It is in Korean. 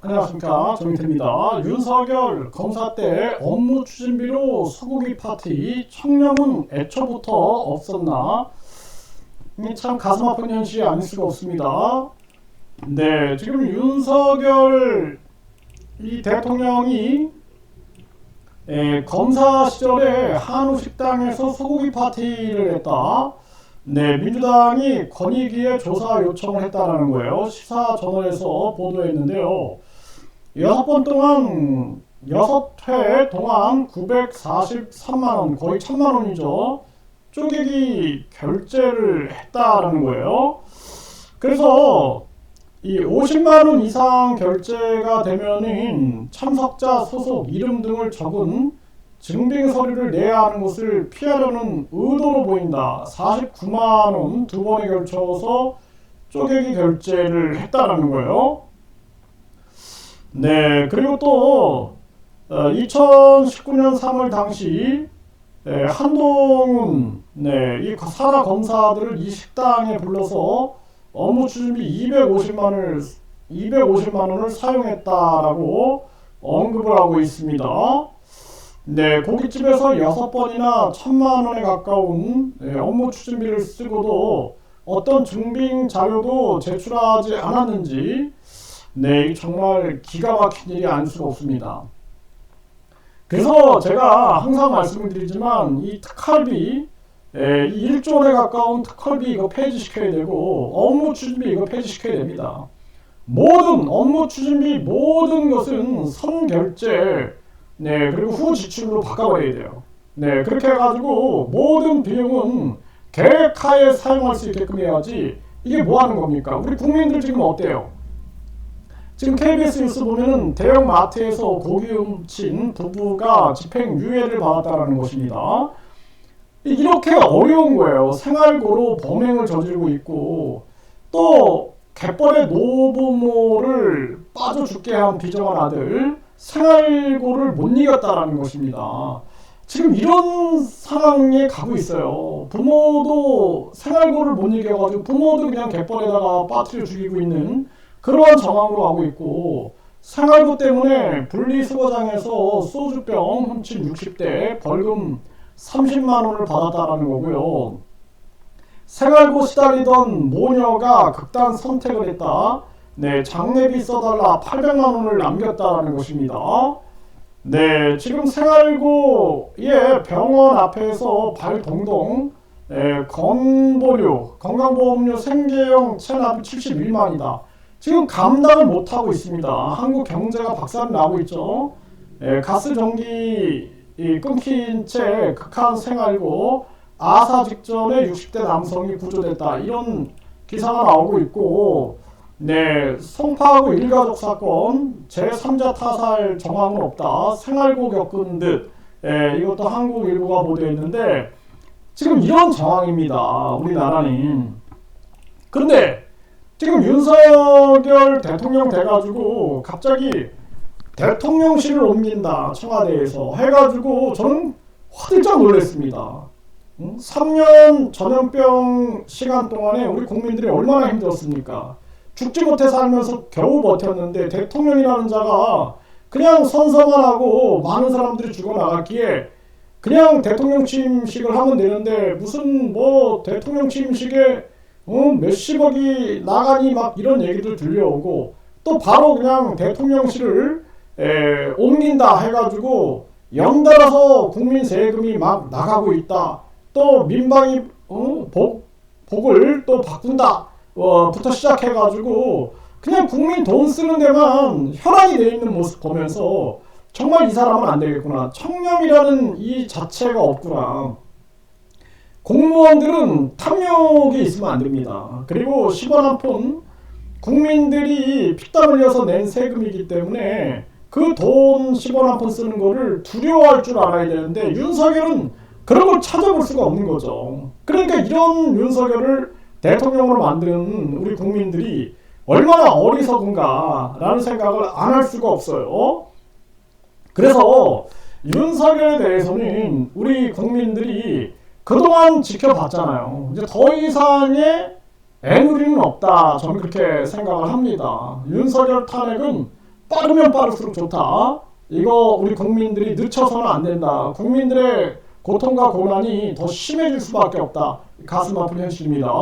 안녕하십니까 정민태입니다. 윤석열 검사 때 업무 추진비로 소고기 파티 청렴은 애초부터 없었나? 이참 가슴 아픈 현실이 아닐 수가 없습니다. 네, 지금 윤석열 이 대통령이 에, 검사 시절에 한우 식당에서 소고기 파티를 했다. 네, 민주당이 권익위에 조사 요청을 했다라는 거예요. 시사 저널에서 보도했는데요. 여섯 번 동안 여섯 회 동안 943만 원, 거의 1000만 원이죠. 쪼개기 결제를 했다라는 거예요. 그래서 이 50만 원 이상 결제가 되면은 참석자 소속 이름 등을 적은 증빙 서류를 내야 하는 것을 피하려는 의도로 보인다. 49만 원 두 번에 걸쳐서 쪼개기 결제를 했다라는 거예요. 네, 그리고 또 어, 2019년 3월 당시 네, 한동훈 네, 이 산하 검사들을 이 식당에 불러서 업무 추진비 250만 원을 250만 원을 사용했다라고 언급을 하고 있습니다. 네, 고깃집에서 여섯 번이나 천만 원에 가까운 네, 업무 추진비를 쓰고도 어떤 증빙 자료도 제출하지 않았는지 네, 정말 기가 막힌 일이 아닐 수가 없습니다. 그래서 제가 항상 말씀을 드리지만 이 특활비 예, 이 1조 원에 가까운 특활비 이거 폐지시켜야 되고 업무 추진비 이거 폐지시켜야 됩니다. 모든 업무 추진비 모든 것은 선결제 네 그리고 후 지출로 바꿔버려야 돼요. 네 그렇게 해가지고 모든 비용은 계획하에 사용할 수 있게끔 해야지 이게 뭐 하는 겁니까? 우리 국민들 지금 어때요? 지금 KBS 뉴스 보면은 대형 마트에서 고기 훔친 부부가 집행유예를 받았다는 것입니다. 이렇게 어려운 거예요. 생활고로 범행을 저지르고 있고 또 갯벌의 노부모를 빠져 죽게 한 비정한 아들 생활고를 못 이겼다라는 것입니다. 지금 이런 상황에 가고 있어요. 부모도 생활고를 못 이겨가지고 부모도 그냥 갯벌에다가 빠뜨려 죽이고 있는 그러한 정황으로 가고 있고 생활고 때문에 분리수거장에서 소주병 훔친 60대 벌금 30만 원을 받았다라는 거고요. 생활고 시달리던 모녀가 극단 선택을 했다. 네, 장례비 써달라 800만 원을 남겼다라는 것입니다. 네, 지금 생활고의 병원 앞에서 발 동동 네, 건보료, 건강보험료 생계형 체납이 71만이다. 지금 감당을 못하고 있습니다. 한국 경제가 박살이 나고 있죠. 예, 가스 전기 이 끊긴 채 극한 생활고 아사 직전에 60대 남성이 구조됐다. 이런 기사가 나오고 있고 네, 송파하고 일가족 사건 제3자 타살 정황은 없다. 생활고 겪은 듯 예, 이것도 한국 일보가 보도했는데 지금 이런 정황입니다. 우리나라는. 그런데 지금 윤석열 대통령 돼가지고 갑자기 대통령실을 옮긴다 청와대에서 해가지고 저는 화들짝 놀랐습니다. 3년 전염병 시간 동안에 우리 국민들이 얼마나 힘들었습니까? 죽지 못해 살면서 겨우 버텼는데 대통령이라는 자가 그냥 선서만 하고 많은 사람들이 죽어나갔기에 그냥 대통령 취임식을 하면 되는데 무슨 뭐 대통령 취임식에 어, 몇십억이 나가니 막 이런 얘기들 들려오고 또 바로 그냥 대통령실을 에, 옮긴다 해가지고 연달아서 국민 세금이 막 나가고 있다. 또 민방위 어, 복, 복을 또 바꾼다. 어, 부터 시작해가지고 그냥 국민 돈 쓰는 데만 혈안이 돼 있는 모습 보면서 정말 이 사람은 안 되겠구나. 청렴이라는 이 자체가 없구나. 공무원들은 탐욕이 있으면 안 됩니다. 그리고 10원 한 푼 국민들이 피땀 흘려서 낸 세금이기 때문에 그 돈 10원 한 푼 쓰는 거를 두려워할 줄 알아야 되는데 윤석열은 그런 걸 찾아볼 수가 없는 거죠. 그러니까 이런 윤석열을 대통령으로 만드는 우리 국민들이 얼마나 어리석은가라는 생각을 안 할 수가 없어요. 그래서 윤석열에 대해서는 우리 국민들이 그동안 지켜봤잖아요. 이제 더 이상의 애누리는 없다. 저는 그렇게 생각을 합니다. 윤석열 탄핵은 빠르면 빠를수록 좋다. 이거 우리 국민들이 늦춰서는 안 된다. 국민들의 고통과 고난이 더 심해질 수밖에 없다. 가슴 아픈 현실입니다.